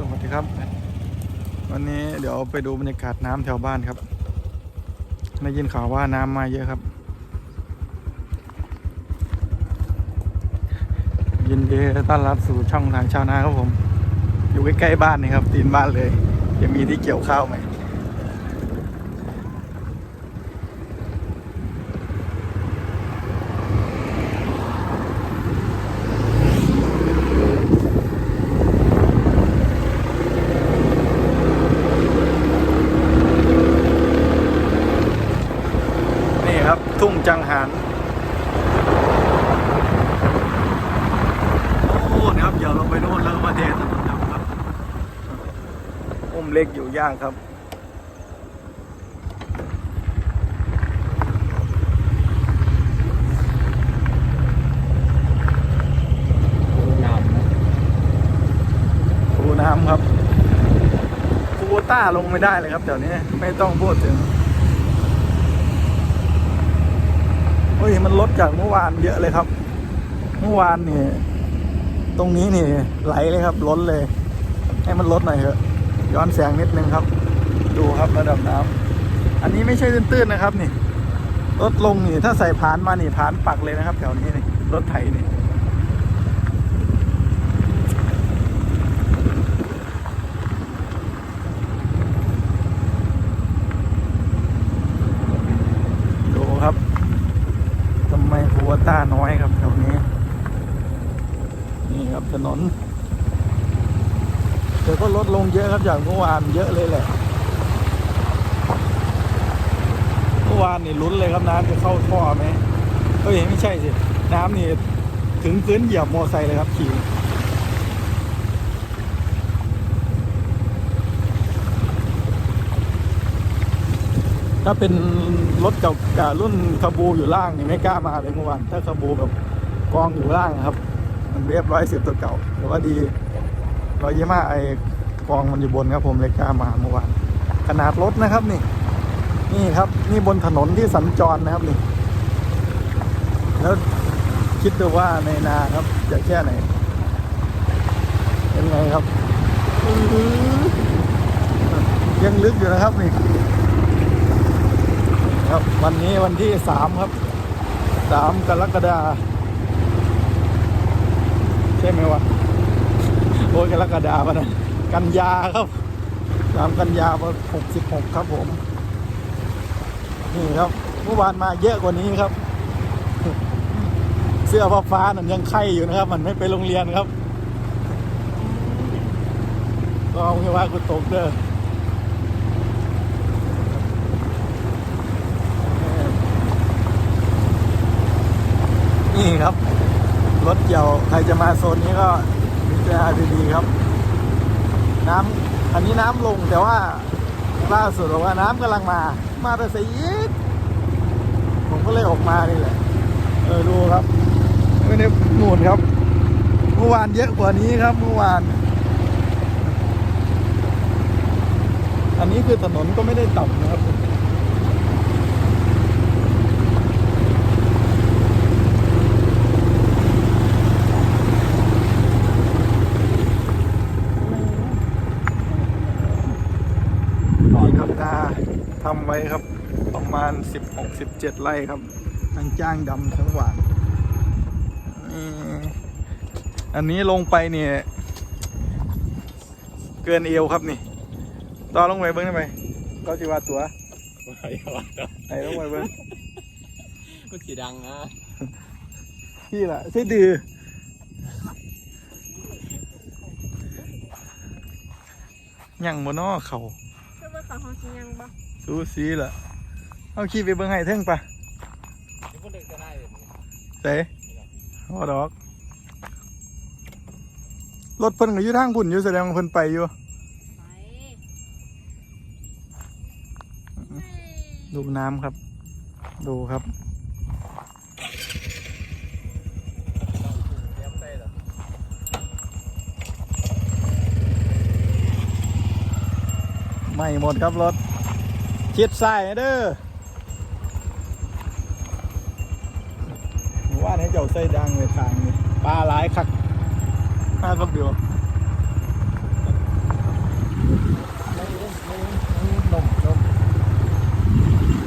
สวัสดีครับ วันนี้เดี๋ยวไปดูบรรยากาศน้ำแถวบ้านครับได้ยินข่าวว่าน้ำมาเยอะครับ ยินดีต้อนรับสู่ช่องทางชาวนาครับผม อยู่ใกล้ๆบ้านนี่ครับตีนบ้านเลย จะมีที่เกี่ยวข้าวไหม นี่ครับ ทุ่งจังหารโอ้นะครับเดี๋ยวเราไปโน่นแล้วก็มาเทถนนดำครับอุ้มเล็กอ ยู่ากครับน้ำนะคูน้ำครับคูต้าลงไม่ได้เลยครับเดี๋ยวนี้ไม่ต้องพูดถึงเฮ้ยมันลดจากเมื่อวานเยอะเลยครับ เมื่อวานนี่ตรงนี้นี่ไหลเลยครับล้นเลย ให้มันลดหน่อยเถอะ ย้อนแสงนิดนึงครับ ดูครับระดับน้ำอันนี้ไม่ใช่ตื้นๆนะครับนี่ลดลงนี่ถ้าใส่ผานมานี่ผานปักเลยนะครับ แถวนี้นี่รถไถนี่ดูครับทำไมคูวต้าน้อยครับแถวนี้ นี่ครับถนน เดี๋ยวก็ลดลงเยอะครับจากเมื่อวานเยอะเลยแหละ เมื่อวานนี่ลุ้นเลยครับน้ำจะเข้าท่อไหมเฮ้ยไม่ใช่สิ น้ำนี่ถึงพื้นเหยียบมอไซค์เลยครับขี่ถ้าเป็นรถเก่ารุ่นคาบูอยู่ล่างนี่ไม่กล้ามาเลยเมื่อวานถ้าคาบูแบบกองอยู่ล่างครับ มันเรียบร้อยสิบตัวเก่าแต่ว่าดี รอยยี่าไอกองมันอยู่บนครับผมเลยกล้ามาเมื่อวานขนาดรถนะครับนี่ นี่ครับนี่บนถนนที่สัญจรนะครับนี่ แล้วคิดดูว่าในนาครับ จะแค่ไหนเป็นไงครับยังลึกอยู่นะครับนี่ครับวันนี้วันที่สามครับสามกรกฎาใช่ไหมวะ อ้ยกรกฎาปะนะกันยาครับสามกันยาหกสิบหกครับผม นี่ครับเมื่อวานมาเยอะกว่านี้ครับ เสื้อฟ้าฟ้านั่นยังไข่อยู่นะครับ มันไม่ไปโรงเรียนครับก็ไม่ว่ากูตกเด้อนี่ครับ รถเกี่ยวใครจะมาโซนนี้ก็ พิจารณาดีๆครับ น้ำอันนี้น้ำลงแต่ว่าล่าสุดบอกว่าน้ำกำลังมา มาแต่สยีดผมก็เลยออกมานี่แหละ เออดูครับไม่ได้หมุนครับ เมื่อวานเยอะกว่านี้ครับ เมื่อวาน อันนี้คือถนนก็ไม่ได้ต่ำนะครับ นี่ครับนา ทำไว้ครับ ประมาณ 16 17 ไร่ครับทั้งจ้างดำทั้งหวานนี่อันนี้ลงไปเนี่ยเกินเอวครับนี่ต่อลงไปเบิ้งได้ไหมก็จิว่าตัวไอ้วะไหนลงไปเบิ้งมันสีดังนะพี่ล่ะใช่ดื้อยังบนนอเขา สิยังบ่สูสีล่ะเอาขี้ไปเบิ้งให้เท่งปะเดี๋ยวพวกเด็กจะได้แบบนี้เสฮอดอก รถเพิ่นก็อยู่ทางพุ่นอยู่แสดงว่าเพิ่นไปอยู่ ไปดูน้ำครับ ดูครับ ไม่หมดครับรถชิดซ้ายเด้อว่าให้เจ้าใส่ดังในทางนี่ปลาหลายคักมาครับเดียวส้ม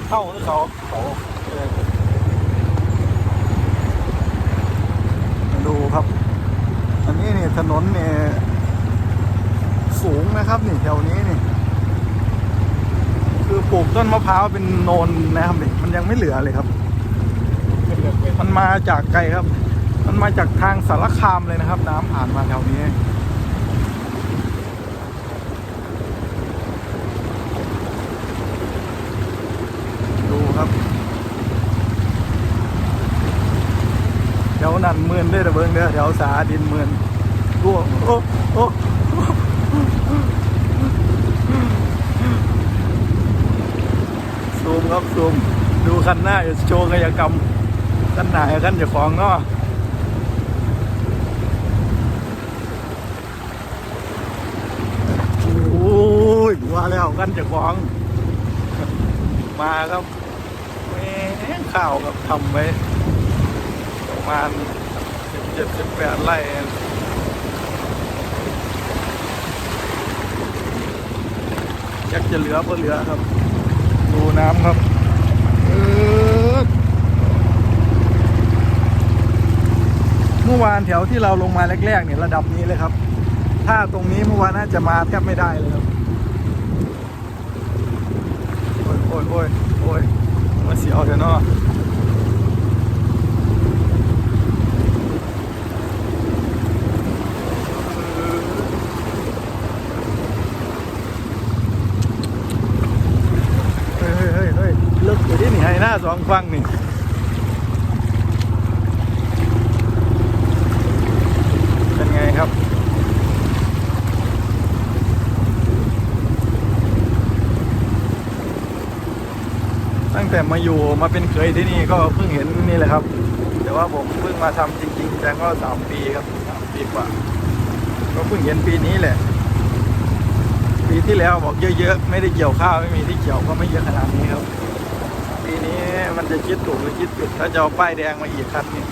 เข้าคือเขาเขาดูครับ อันนี้เนี่ยถนนเนี่ยสูงนะครับนี่แถวนี้นี่ ปลูกต้นมะพร้าวเป็นโนนนะครับเนี่มันยังไม่เหลือเลยครับ มันมาจากไกลครับ มันมาจากทางสารคามเลยนะครับ น้ำผ่านมาแถวนี้ดูครับแถวนั้นเมือนได้ระเบิงเด้อแถวสาดินเมือนร่วงโอ้โอ้ ซูมครับซูมดูคันหน้าอย่าโชว์กายกรรมคันหน้าคันเจะของเนาะโอ้ยว่าแล้วกันจะของ มาครับแหม่ข้าวกับทำไว้ประมาณสิบเจ็ดสิบแปดไร่อยากจะเหลือก็เหลือครับ น้ำครับเออเมื่อวานแถวที่เราลงมาแรกๆเนี่ยระดับนี้เลยครับ ถ้าตรงนี้เมื่อวานน่าจะมาแทบไม่ได้เลยครับ โอ้ยโอ้ยโอ้ยโอ้ยมาเสียวเถอะเนาะเฮ้ยเฮ้ยเฮ้ยเฮ้ยลึกอยู่ที่นี่ให้หน้าสอง ฟังนี่เป็นไงครับตั้งแต่มาอยู่มาเป็นเคยที่นี่ก็เพิ่งเห็นนี่แหละครับ แต่ว่าผมเพิ่งมาทำจริงๆจังก็สามปีครับสามปีกว่า ก็เพิ่งเห็นปีนี้แหละ ปีที่แล้วบอกเยอะๆ ไม่ได้เกี่ยวข้าวไม่มีที่เกี่ยวก็ไม่เยอะขนาดนี้ครับ นี้มันจะคิดถูกหรือคิดผิดถ้าจะเอาป้ายแดงมาอีกคันนี่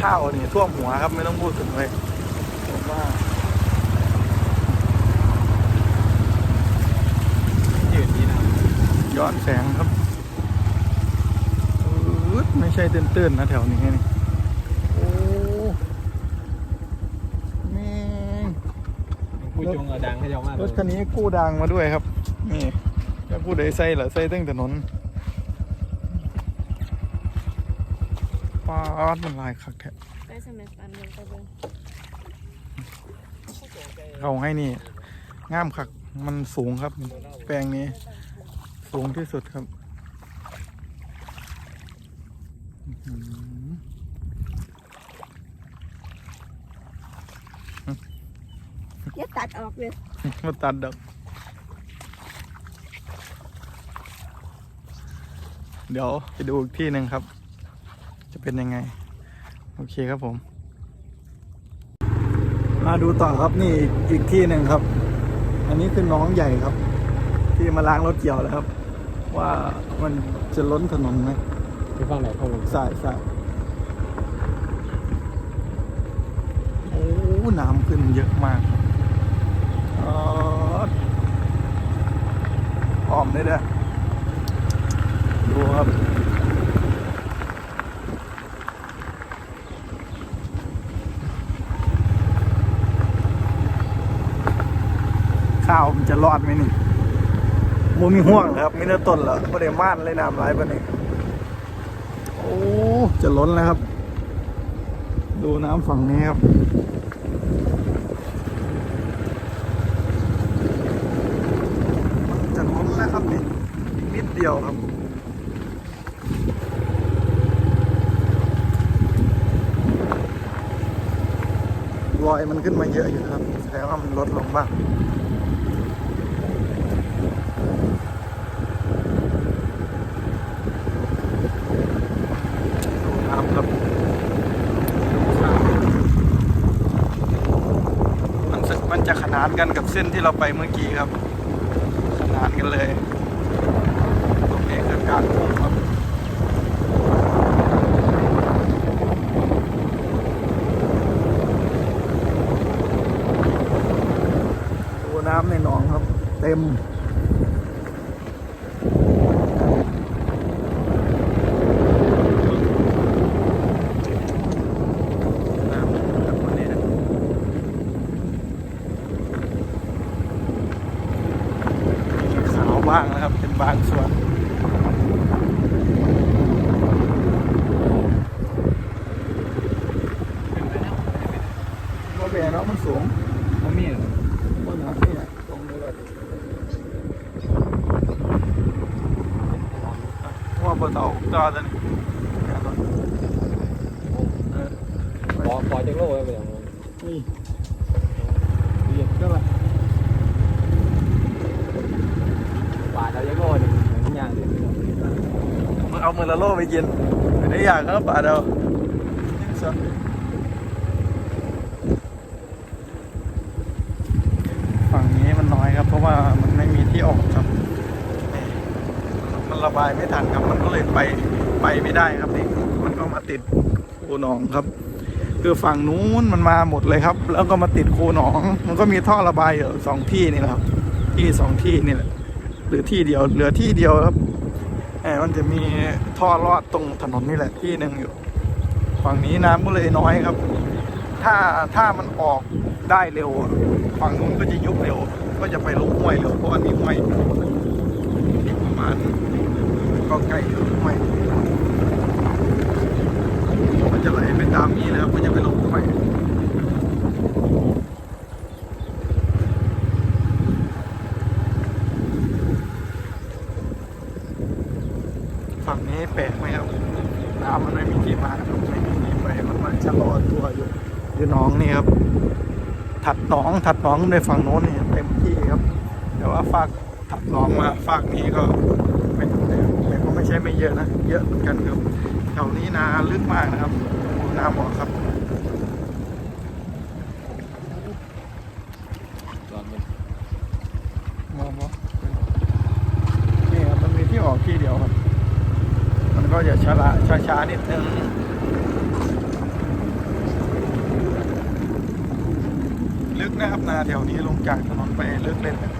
ข้าวนี่ท่วมหัวครับไม่ต้องพูดถึงเลยผมว่ายืดดีนะย้อนแสงครับ ไม่ใช่เตื้นๆนะแถวนี้นี่ โอ้แม่ง ผู้ จงเอาดังให้เจ้ามากรถคันนี้กู้ดังมาด้วยครับ นี่ถ้าผู้ใดใส่หรอใส่ตั้งถนนปาดมันลายคักแท้ไปสมัยปันเบิ่งไปเบิ่งเขาให้นี่งามคักมันสูงครับ แปลงนี้ สูงที่สุดครับ อื้อหืออย่าตัดออกเลยมาตัดดอกเดี๋ยวไปดูอีกที่หนึ่งครับ จะเป็นยังไง โอเคครับผม มาดูต่อครับนี่อีกอีกที่หนึ่งครับ อันนี้คือน้องใหญ่ครับ ที่มาล้างรถเกี่ยวแล้วครับ ว่ามันจะล้นถนนไหมที่ฟังไหนข้อมูลสายสายโอ้น้ำขึ้นเยอะมากครับ อ๋ออ้อมได้เด้อดูครับข้าวมันจะรอดไหมนี่มูมีห่วงครับมีเนื้อต้นเหรอไม่ได้ม่านเลยน้ำไหลปะนี่โอ้ จะล้นแล้วครับ ดูน้ำฝั่งนี้ครับ จะล้นแล้วครับนี่นิ ดียวครับรอยมันขึ้นมาเยอะอยู่ครับ แสดงว่ามันลดลงบ้างครับมันจะมันจะขนานกันกับเส้นที่เราไปเมื่อกี้ครับ ขนานกันเลยางกุ้งครับดูน้ำในหนองครับ เต็มางนะครับ เป็นบางส่วน งเอามือละโลไปกินไม่ได้อยากก็ปาดเอายิ่งสันฝั่งนี้มันน้อยครับเพราะว่ามันไม่มีที่ออกครับมันระบายไม่ทันครับ มันก็เลยไปไปไม่ได้ครับนี่มันก็มาติดคูหนองครับ คือฝั่งนู้นมันมาหมดเลยครับ แล้วก็มาติดคูหนอง มันก็มีท่อระบายอยู่สองที่นี่แหละครับ ที่สองที่นี่แหละหรือที่เดียวเหลือที่เดียวครับแหมมันจะมีท่อลอดตรงถนนนี่แหละที่หนึ่งอยู่ ฝั่งนี้น้ำก็เลยน้อยครับ ถ้าถ้ามันออกได้เร็ว ฝั่งนู้นก็จะยุบเร็ว ก็จะไปลงห้วยเร็วเพราะอันนี้ห้วยอีกประมาณก็ใกล้อยู่ห้วย มันจะไหลไปตามนี้นะครับมันจะไปลงห้วยฝั่งนี้แปลกไหมครับน้ำมันไม่มีที่มาครับไม่มีที่ไปมันมันชะลอตัวอยู่อยู่น้องนี่ครับ ถัดหนองถัดหนองในฝั่งโน้นนี่เต็มที่ครับ แต่ว่าฝากถัดหนองมาฝากนี้ก็ไม่แต่ก็ไม่ใช่ไม่เยอะนะ เยอะเหมือนกันครับแถวนี้นาลึกมากนะครับ นาบอกครับตอนมันมองว่านี่ครับมันมีที่ออกที่เดียวครับ มันก็จะช้าช้าช้าๆนิดนึงลึกนะครับนาแถวนี้ลงจากถนนไปลึกเลยนะ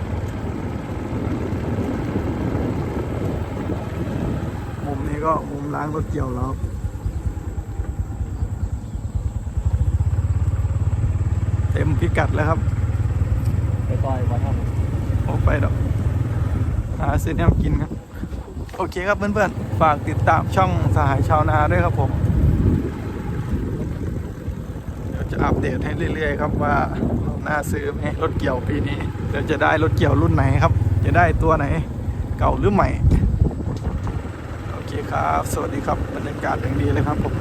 มุมนี้ก็มุมล้างรถเกี่ยวแล้วครับ เต็มพิกัดแล้วครับ ไปซอยวัดท่ามันออกไปดอกหาซื้อแนวกินครับ โอเคครับเพื่อนๆ ฝากติดตามช่องสหายชาวนาด้วยครับผมเดี๋ยวจะอัปเดตให้เรื่อยๆครับว่าน่าซื้อไหมรถเกี่ยวปีนี้เดี๋ยวจะได้รถเกี่ยวรุ่นไหนครับ จะได้ตัวไหน เก่าหรือใหม่ โอเคครับ สวัสดีครับบรรยากาศอย่างดีเลยครับผม